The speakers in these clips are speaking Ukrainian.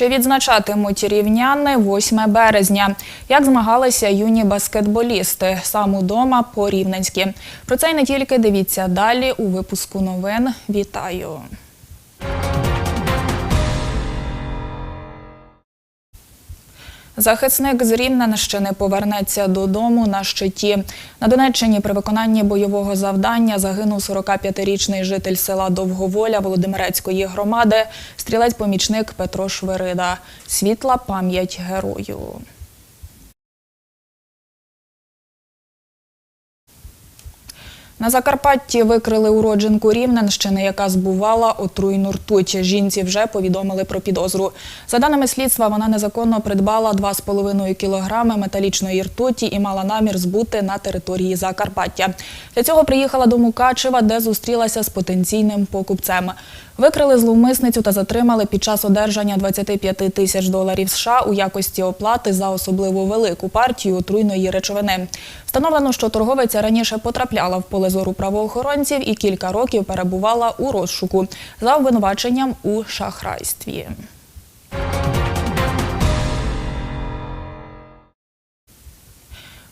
Чи відзначатимуть рівняни 8 березня? Як змагалися юні баскетболісти сам удома по Рівненськи? Про це й не тільки дивіться далі у випуску новин. Вітаю! Захисник з Рівненщини повернеться додому на щиті. На Донеччині при виконанні бойового завдання загинув 45-річний житель села Довговоля Володимирецької громади, стрілець-помічник Петро Шверида. Світла пам'ять герою. На Закарпатті викрили уродженку Рівненщини, яка збувала отруйну ртуть. Жінці вже повідомили про підозру. За даними слідства, вона незаконно придбала 2,5 кілограми металічної ртуті і мала намір збути на території Закарпаття. Для цього приїхала до Мукачева, де зустрілася з потенційним покупцем. Викрили зловмисницю та затримали під час одержання 25 тисяч доларів США у якості оплати за особливо велику партію отруйної речовини. Встановлено, що торговиця раніше потрапляла в поле зору правоохоронців і кілька років перебувала у розшуку за обвинуваченням у шахрайстві.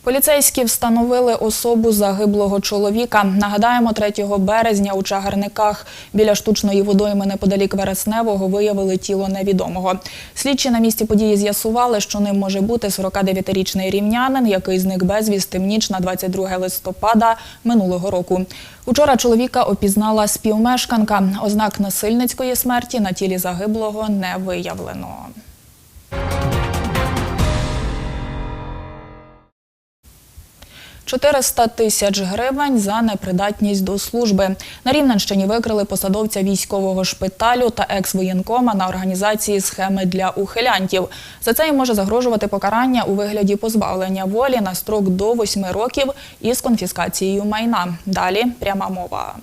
Поліцейські встановили особу загиблого чоловіка. Нагадаємо, 3 березня у Чагарниках біля штучної водойми неподалік Вересневого виявили тіло невідомого. Слідчі на місці події з'ясували, що ним може бути 49-річний рівнянин, який зник безвісти в ніч на 22 листопада минулого року. Учора чоловіка опізнала співмешканка. Ознак насильницької смерті на тілі загиблого не виявлено. «400 тисяч гривень за непридатність до служби. На Рівненщині викрили посадовця військового шпиталю та екс-воєнкома на організації схеми для ухилянтів. За це їм може загрожувати покарання у вигляді позбавлення волі на строк до 8 років із конфіскацією майна. Далі пряма мова.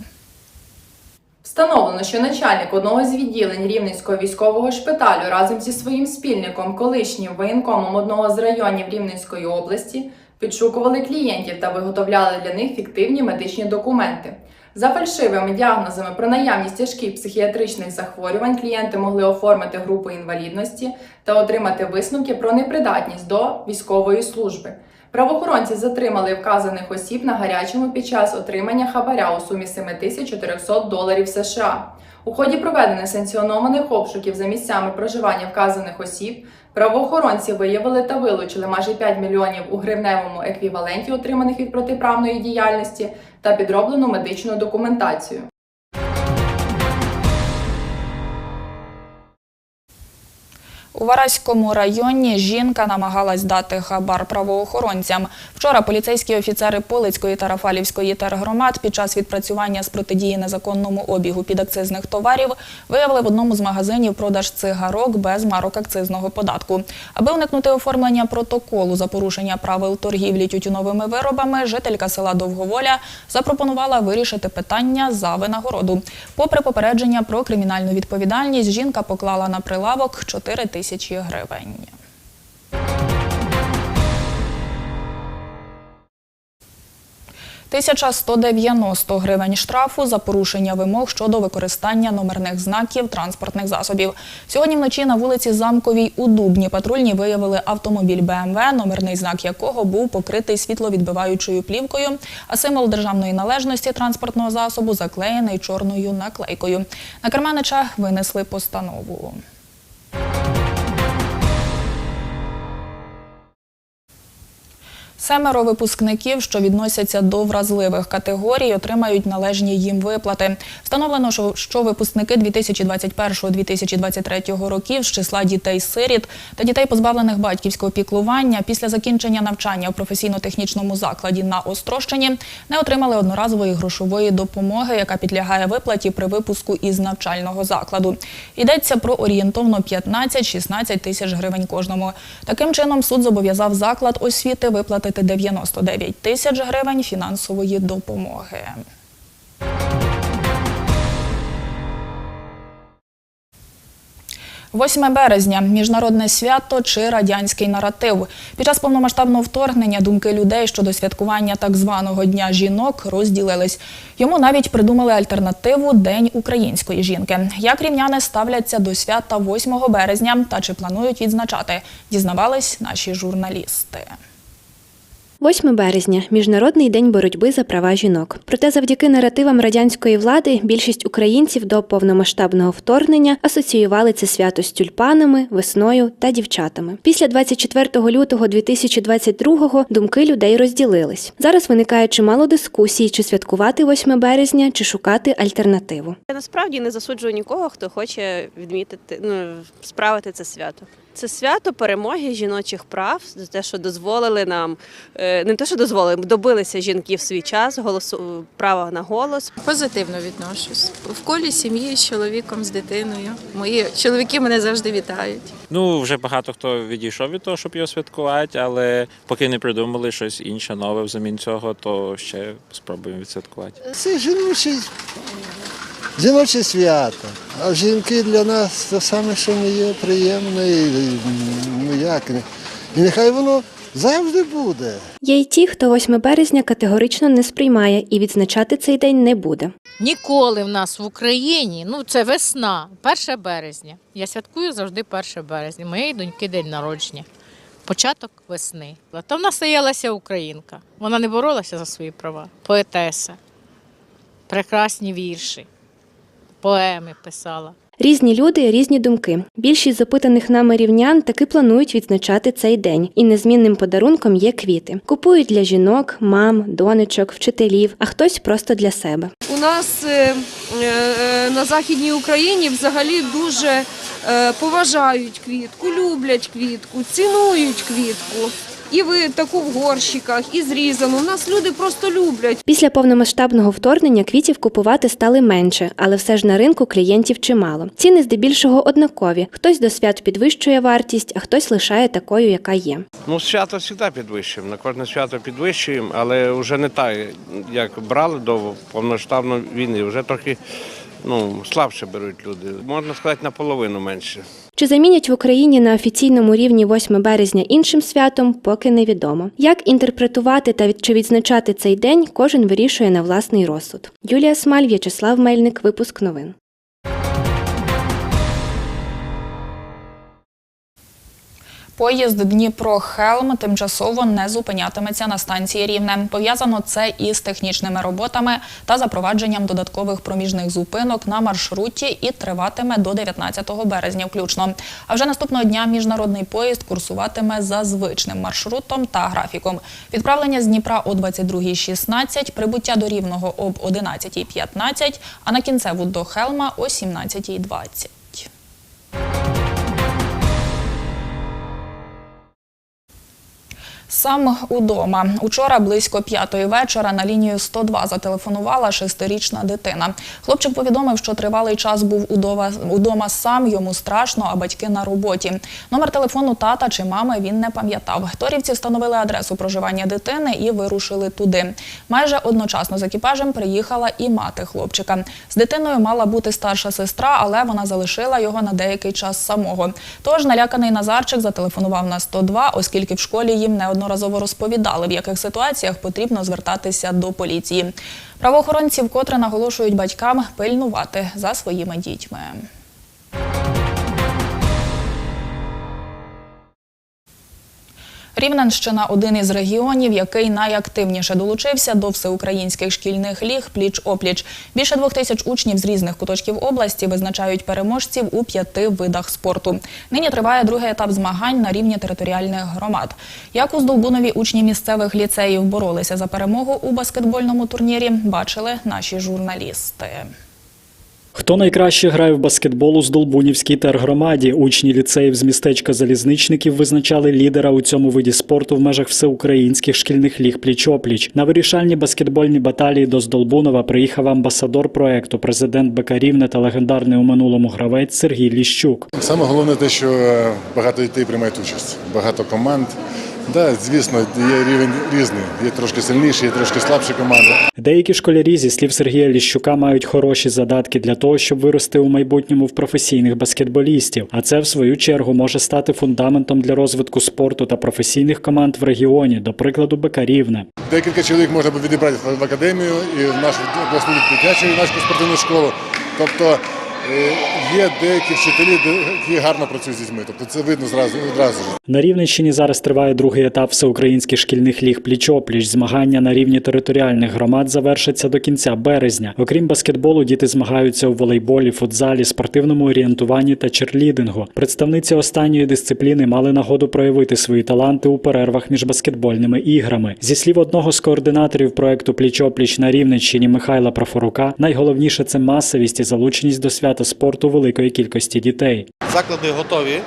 Встановлено, що начальник одного з відділень Рівненського військового шпиталю разом зі своїм спільником, колишнім воєнкомом одного з районів Рівненської області, підшукували клієнтів та виготовляли для них фіктивні медичні документи. За фальшивими діагнозами про наявність тяжких психіатричних захворювань клієнти могли оформити групу інвалідності та отримати висновки про непридатність до військової служби. Правоохоронці затримали вказаних осіб на гарячому під час отримання хабаря у сумі 7400 доларів США. У ході проведених санкціонованих обшуків за місцями проживання вказаних осіб правоохоронці виявили та вилучили майже 5 мільйонів у гривневому еквіваленті, отриманих від протиправної діяльності, та підроблену медичну документацію. У Вараському районі жінка намагалась дати хабар правоохоронцям. Вчора поліцейські офіцери Полицької та Рафалівської тергромад під час відпрацювання з протидії незаконному обігу підакцизних товарів виявили в одному з магазинів продаж цигарок без марок акцизного податку. Аби уникнути оформлення протоколу за порушення правил торгівлі тютюновими виробами, жителька села Довговоля запропонувала вирішити питання за винагороду. Попри попередження про кримінальну відповідальність, жінка поклала на прилавок 4 тисячі гривень. Тисяча 190 гривень штрафу за порушення вимог щодо використання номерних знаків транспортних засобів. Сьогодні вночі на вулиці Замковій у Дубні патрульні виявили автомобіль БМВ, номерний знак якого був покритий світловідбиваючою плівкою, а символ державної належності транспортного засобу заклеєний чорною наклейкою. На керманича винесли постанову. Семеро випускників, що відносяться до вразливих категорій, отримають належні їм виплати. Встановлено, що- випускники 2021-2023 років з числа дітей-сиріт та дітей, позбавлених батьківського піклування, після закінчення навчання у професійно-технічному закладі на Острощині не отримали одноразової грошової допомоги, яка підлягає виплаті при випуску із навчального закладу. Йдеться про орієнтовно 15-16 тисяч гривень кожному. Таким чином, суд зобов'язав заклад освіти виплатити 99 тисяч гривень фінансової допомоги. 8 березня міжнародне свято чи радянський наратив. Під час повномасштабного вторгнення думки людей щодо святкування так званого дня жінок розділились. Йому навіть придумали альтернативу День української жінки. Як рівняни ставляться до свята 8 березня та чи планують відзначати, дізнавались наші журналісти. 8 березня міжнародний день боротьби за права жінок. Проте, завдяки наративам радянської влади, більшість українців до повномасштабного вторгнення асоціювали це свято з тюльпанами, весною та дівчатами. Після 24 лютого 2022-го думки людей розділились. Зараз виникає чимало дискусій, чи святкувати 8 березня, чи шукати альтернативу. Я насправді не засуджую нікого, хто хоче відмітити, ну, справити це свято. Це свято перемоги жіночих прав, за те, що дозволили нам, е, не те, що дозволили, добилися жінки в свій час, голосу, права на голос. Позитивно відношусь. В колі сім'ї з чоловіком, з дитиною. Мої чоловіки мене завжди вітають. Ну, вже багато хто відійшов від того, щоб його святкувати, але поки не придумали щось інше нове взамін цього, то ще спробуємо відсвяткувати. Це жіноче, жіноче свято. А жінки для нас це саме, що не є приємне. І, ну як, і нехай воно завжди буде. Є й ті, хто 8 березня категорично не сприймає і відзначати цей день не буде. Ніколи в нас в Україні, ну це весна, 1 березня. Я святкую завжди 1 березня. Моєї доньки день народження. Початок весни. Там настоялася українка. Вона не боролася за свої права. Поетеса, прекрасні вірші, поеми писала. Різні люди, різні думки. Більшість запитаних нами рівнян таки планують відзначати цей день, і незмінним подарунком є квіти. Купують для жінок, мам, донечок, вчителів, а хтось просто для себе. У нас е, е, на Західній Україні взагалі дуже е, поважають квітку, люблять квітку, цінують квітку. І ви таку в горщиках, і зрізану. У нас люди просто люблять. Після повномасштабного вторгнення квітів купувати стали менше, але все ж на ринку клієнтів чимало. Ціни здебільшого однакові. Хтось до свят підвищує вартість, а хтось лишає такою, яка є. Ну, свято завжди підвищуємо. На кожне свято підвищуємо, але вже не так, як брали до повноштабної війни. Вже трохи ну, слабше беруть люди. Можна сказати, наполовину менше. Чи замінять в Україні на офіційному рівні 8 березня іншим святом, поки невідомо. Як інтерпретувати та від- чи відзначати цей день, кожен вирішує на власний розсуд. Юлія Смаль, В'ячеслав Мельник, випуск новин. Поїзд Дніпро-Хелм тимчасово не зупинятиметься на станції Рівне. Пов'язано це із технічними роботами та запровадженням додаткових проміжних зупинок на маршруті і триватиме до 19 березня включно. А вже наступного дня міжнародний поїзд курсуватиме за звичним маршрутом та графіком. Відправлення з Дніпра о 22.16, прибуття до Рівного об 11.15, а на кінцеву до Хелма о 17.20. Сам удома. Учора близько п'ятої вечора на лінію 102 зателефонувала шестирічна дитина. Хлопчик повідомив, що тривалий час був удома, удома сам, йому страшно, а батьки на роботі. Номер телефону тата чи мами він не пам'ятав. Торівці встановили адресу проживання дитини і вирушили туди. Майже одночасно з екіпажем приїхала і мати хлопчика. З дитиною мала бути старша сестра, але вона залишила його на деякий час самого. Тож наляканий Назарчик зателефонував на 102, оскільки в школі їм неодноразово розповідали, в яких ситуаціях потрібно звертатися до поліції. Правоохоронці вкотре наголошують батькам пильнувати за своїми дітьми. Рівненщина один із регіонів, який найактивніше долучився до всеукраїнських шкільних ліг пліч-опліч. Більше двох тисяч учнів з різних куточків області визначають переможців у п'яти видах спорту. Нині триває другий етап змагань на рівні територіальних громад. Як у Здолбунові учні місцевих ліцеїв боролися за перемогу у баскетбольному турнірі, бачили наші журналісти. Хто найкраще грає в баскетбол у Здолбунівській тергромаді? Учні ліцеїв з містечка залізничників визначали лідера у цьому виді спорту в межах всеукраїнських шкільних ліг пліч-опліч. На вирішальні баскетбольні баталії до Здолбунова приїхав амбасадор проекту, президент БК та легендарний у минулому гравець Сергій Ліщук. Саме головне те, що багато дітей приймають участь, багато команд. Так, звісно, є рівень різний. Є трошки сильніші, є трошки слабші команди. Деякі школярі, зі слів Сергія Ліщука, мають хороші задатки для того, щоб вирости у майбутньому в професійних баскетболістів. А це, в свою чергу, може стати фундаментом для розвитку спорту та професійних команд в регіоні, до прикладу, БК Рівне. Декілька чоловік можна буде відібрати в академію і в нашу обласну дитячу юнацьку спортивну школу. Тобто є деякі вчителі, які гарно працюють з дітьми. Тобто це видно зразу одразу. На Рівненщині зараз триває другий етап всеукраїнських шкільних ліг пліч-опліч. Змагання на рівні територіальних громад завершаться до кінця березня. Окрім баскетболу, діти змагаються у волейболі, футзалі, спортивному орієнтуванні та черлідингу. Представниці останньої дисципліни мали нагоду проявити свої таланти у перервах між баскетбольними іграми. Зі слів одного з координаторів проекту Пліч-опліч на Рівненщині Михайла Профорука, найголовніше це масовість і залученість до свята спорту великої кількості дітей. Заклади готові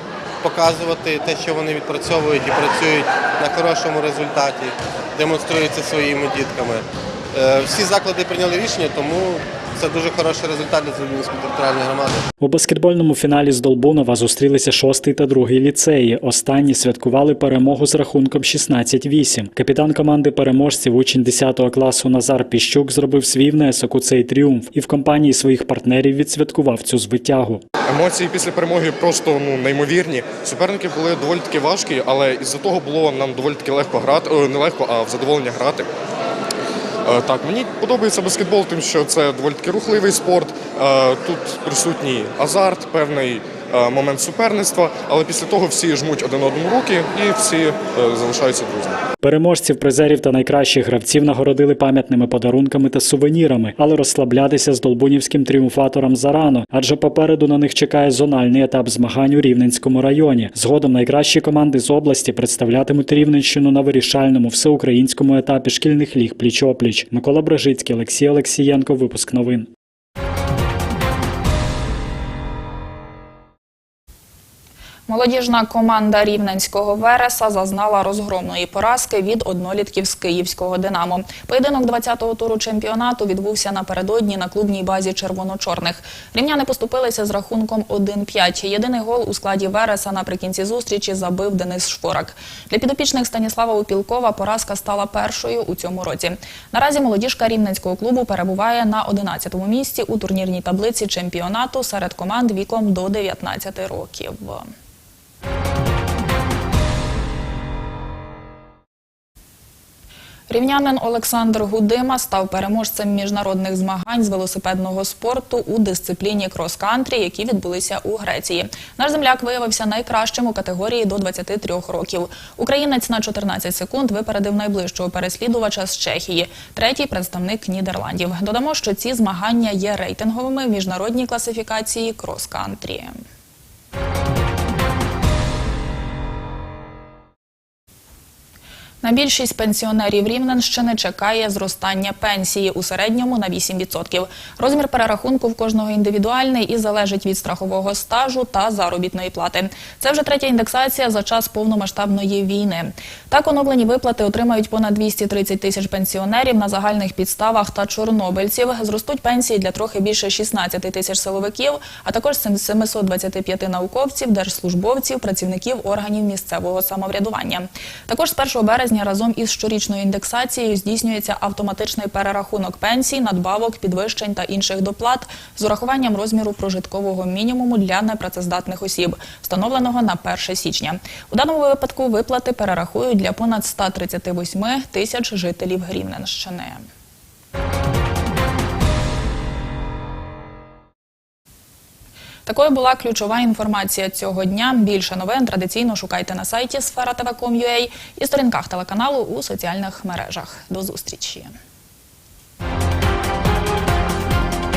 показувати те, що вони відпрацьовують і працюють на хорошому результаті, демонструються своїми дітками. Е, Всі заклади прийняли рішення, тому це дуже хороший результат для Зеленської територіальної громади. У баскетбольному фіналі з Долбунова зустрілися шостий та другий ліцеї. Останні святкували перемогу з рахунком 16-8. Капітан команди переможців, учень 10 класу Назар Піщук, зробив свій внесок у цей тріумф і в компанії своїх партнерів відсвяткував цю звитягу. Емоції після перемоги просто ну неймовірні. Суперники були доволі таки важкі, але із-за того було нам доволі таки легко грати, о, не легко, а в задоволення грати. Е, Так, мені подобається баскетбол, тим, що це доволі рухливий спорт. Е, Тут присутній азарт, певний момент суперництва, але після того всі жмуть один одному руки і всі е, залишаються друзями. Переможців, призерів та найкращих гравців нагородили пам'ятними подарунками та сувенірами, але розслаблятися з долбунівським тріумфатором зарано, адже попереду на них чекає зональний етап змагань у Рівненському районі. Згодом найкращі команди з області представлятимуть Рівненщину на вирішальному всеукраїнському етапі шкільних ліг пліч-опліч. Микола Брежицький, Олексій Олексієнко. Випуск новин. Молодіжна команда рівненського Вереса зазнала розгромної поразки від однолітків з київського Динамо. Поєдинок 20-го туру чемпіонату відбувся напередодні на клубній базі червоночорних. Рівняни поступилися з рахунком 1-5. Єдиний гол у складі Вереса наприкінці зустрічі забив Денис Шворак. Для підопічних Станіслава Упілкова поразка стала першою у цьому році. Наразі молодіжка рівненського клубу перебуває на 11-му місці у турнірній таблиці чемпіонату серед команд віком до 19 років. Рівнянин Олександр Гудима став переможцем міжнародних змагань з велосипедного спорту у дисципліні крос-кантрі, які відбулися у Греції. Наш земляк виявився найкращим у категорії до 23 років. Українець на 14 секунд випередив найближчого переслідувача з Чехії, третій представник Нідерландів. Додамо, що ці змагання є рейтинговими в міжнародній класифікації крос-кантрі. На більшість пенсіонерів Рівненщини чекає зростання пенсії у середньому на 8%. Розмір перерахунку в кожного індивідуальний і залежить від страхового стажу та заробітної плати. Це вже третя індексація за час повномасштабної війни. Так оновлені виплати отримають понад 230 тисяч пенсіонерів на загальних підставах та чорнобильців. Зростуть пенсії для трохи більше 16 тисяч силовиків, а також 725 науковців, держслужбовців, працівників органів місцевого самоврядування. Також з 1 березня разом із щорічною індексацією здійснюється автоматичний перерахунок пенсій, надбавок, підвищень та інших доплат з урахуванням розміру прожиткового мінімуму для непрацездатних осіб, встановленого на 1 січня. У даному випадку виплати перерахують для понад 138 тисяч жителів Рівненщини. Такою була ключова інформація цього дня. Більше новин традиційно шукайте на сайті sfera.tv.com.ua і сторінках телеканалу у соціальних мережах. До зустрічі.